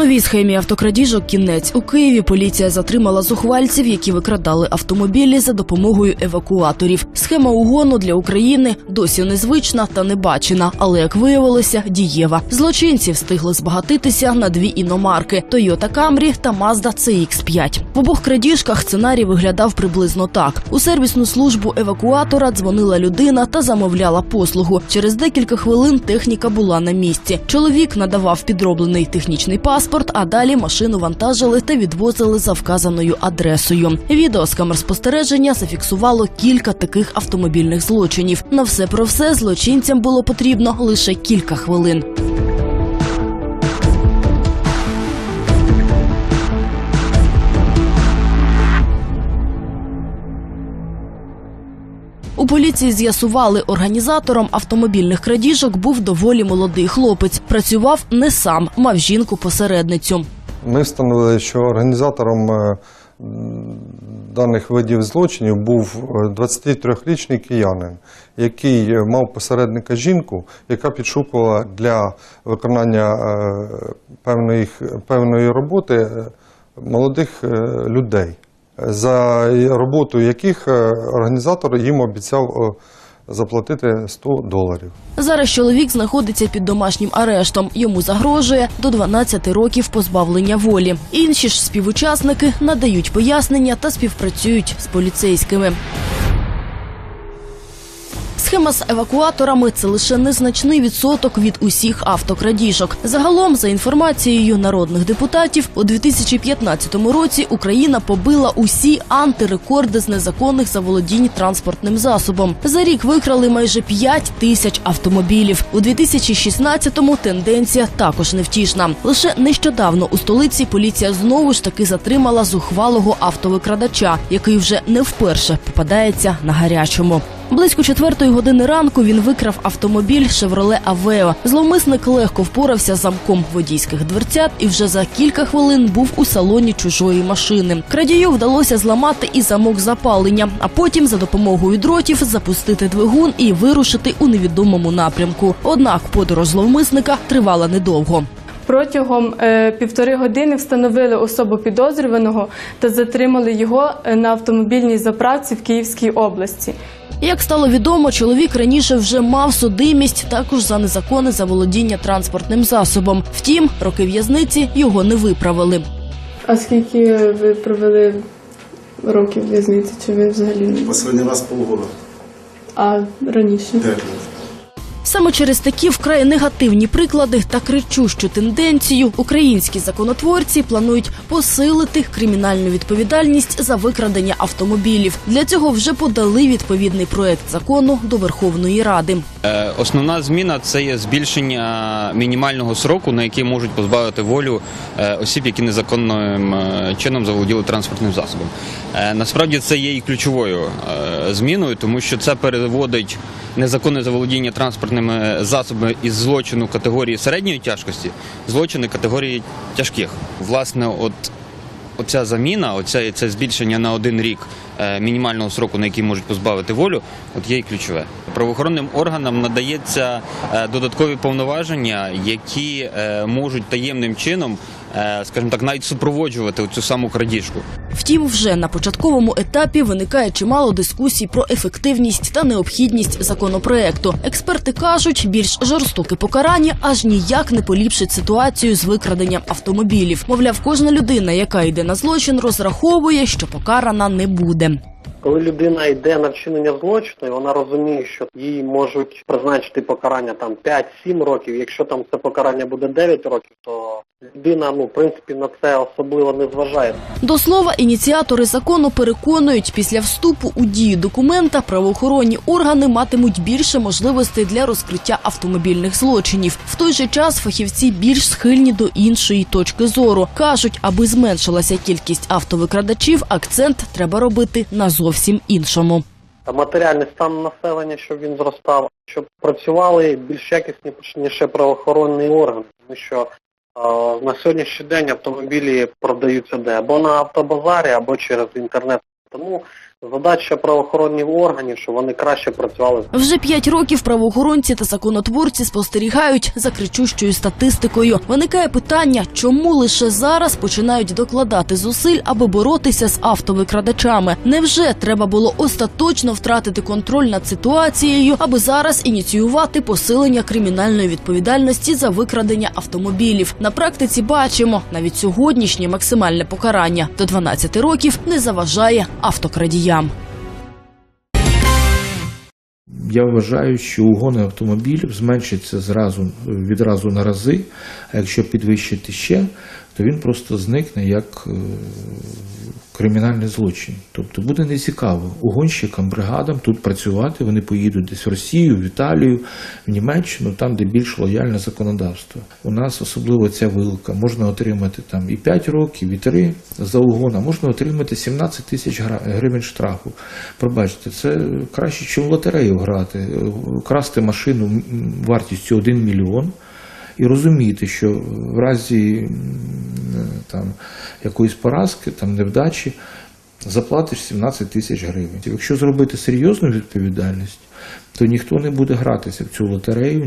Новій схемі автокрадіжок кінець у Києві. Поліція затримала зухвальців, які викрадали автомобілі за допомогою евакуаторів. Схема угону для України досі незвична та небачена, але як виявилося, дієва. Злочинці встигли збагатитися на дві іномарки: Toyota Camry та Mazda CX-5. В обох крадіжках сценарій виглядав приблизно так: у сервісну службу евакуатора дзвонила людина та замовляла послугу. Через декілька хвилин техніка була на місці. Чоловік надавав підроблений технічний паспорт, а далі машину вантажили та відвозили за вказаною адресою. Відео з камер спостереження зафіксувало кілька таких автомобільних злочинів. На все про все злочинцям було потрібно лише кілька хвилин. Поліції з'ясували, організатором автомобільних крадіжок був доволі молодий хлопець. Працював не сам, мав жінку-посередницю. Ми встановили, що організатором е, даних видів злочинів був е, 23-річний киянин, який е, мав посередника жінку, яка підшукувала для виконання е, певної, певної роботи е, молодих е, людей, за роботу яких е, організатор їм обіцяв е, заплатити 100 доларів. Зараз чоловік знаходиться під домашнім арештом. Йому загрожує до 12 років позбавлення волі. Інші ж співучасники надають пояснення та співпрацюють з поліцейськими. Схема з евакуаторами це лише незначний відсоток від усіх автокрадіжок. Загалом, за інформацією народних депутатів, у 2015 році Україна побила усі антирекорди з незаконних заволодінь транспортним засобом. За рік викрали майже 5 тисяч автомобілів. У 2016-му тенденція також невтішна. Лише нещодавно у столиці поліція знову ж таки затримала зухвалого автовикрадача, який вже не вперше попадається на гарячому. Близько четвертої години ранку він викрав автомобіль «Шевроле Авео». Зловмисник легко впорався замком водійських дверцят і вже за кілька хвилин був у салоні чужої машини. Крадію вдалося зламати і замок запалення, а потім за допомогою дротів запустити двигун і вирушити у невідомому напрямку. Однак подорож зловмисника тривала недовго. Протягом е, півтори години встановили особу підозрюваного та затримали його е, на автомобільній заправці в Київській області. Як стало відомо, чоловік раніше вже мав судимість також за незаконне заволодіння транспортним засобом. Втім, роки в'язниці його не виправили. А скільки ви провели років в'язниці? Чи ви взагалі не раз полгода. а раніше? Пять. Саме через такі вкрай негативні приклади та кричущу тенденцію українські законотворці планують посилити кримінальну відповідальність за викрадення автомобілів. Для цього вже подали відповідний проект закону до Верховної Ради. Е, Основна зміна це є збільшення мінімального сроку, на який можуть позбавити волю е, осіб, які незаконним е, чином заволоділи транспортним засобом. Насправді це є і ключовою зміною, тому що це переводить незаконне заволодіння транспортними засобами із злочину категорії середньої тяжкості злочини категорії тяжких. Власне, от Оця заміна, оця це збільшення на один рік е, мінімального сроку, на який можуть позбавити волю, от є і ключове. Правоохоронним органам надається е, додаткові повноваження, які е, можуть таємним чином, скажімо так, навіть супроводжувати цю саму крадіжку. Втім, вже на початковому етапі виникає чимало дискусій про ефективність та необхідність законопроекту. Експерти кажуть, більш жорстоке покарання аж ніяк не поліпшить ситуацію з викраденням автомобілів. Мовляв, кожна людина, яка йде на злочин, розраховує, що покарана не буде. Коли людина йде на вчинення злочину, і вона розуміє, що їй можуть призначити покарання там 5-7 років. Якщо там це покарання буде 9 років, то людина ну в принципі на це особливо не зважає. До слова, ініціатори закону переконують, після вступу у дію документа правоохоронні органи матимуть більше можливостей для розкриття автомобільних злочинів. В той же час фахівці більш схильні до іншої точки зору. кажуть, аби зменшилася кількість автовикрадачів, акцент треба робити на зовсім іншому. Матеріальний стан населення, щоб він зростав, щоб працювали більш якісніше правоохоронні органи, тому що е, на сьогоднішній день автомобілі продаються де або на автобазарі, або через інтернет. Тому Задача правоохоронних органів, щоб вони краще працювали Вже п'ять років правоохоронці та законотворці спостерігають за кричущою статистикою. Виникає питання, чому лише зараз починають докладати зусиль, аби боротися з автовикрадачами. Невже треба було остаточно втратити контроль над ситуацією, аби зараз ініціювати посилення кримінальної відповідальності за викрадення автомобілів? На практиці бачимо, навіть сьогоднішнє максимальне покарання до 12 років не заважає автокрадіям. Я вважаю, що угони автомобілів зменшаться зразу відразу на рази, а якщо підвищити ще, то він просто зникне як е, кримінальний злочин. Тобто буде нецікаво угонщикам, бригадам тут працювати. Вони поїдуть десь в Росію, в Італію, в Німеччину, там, де більш лояльне законодавство. У нас особливо ця вилка. Можна отримати там і 5 років, і 3 за угон, а можна отримати 17 тисяч гривень штрафу. Пробачте, це краще, ніж в лотерею грати. Е, Красти машину вартістю 1 мільйон і розуміти, що в разі там, якоїсь поразки, там, невдачі, заплатиш 17 тисяч гривень. Якщо зробити серйозну відповідальність, то ніхто не буде гратися в цю лотерею.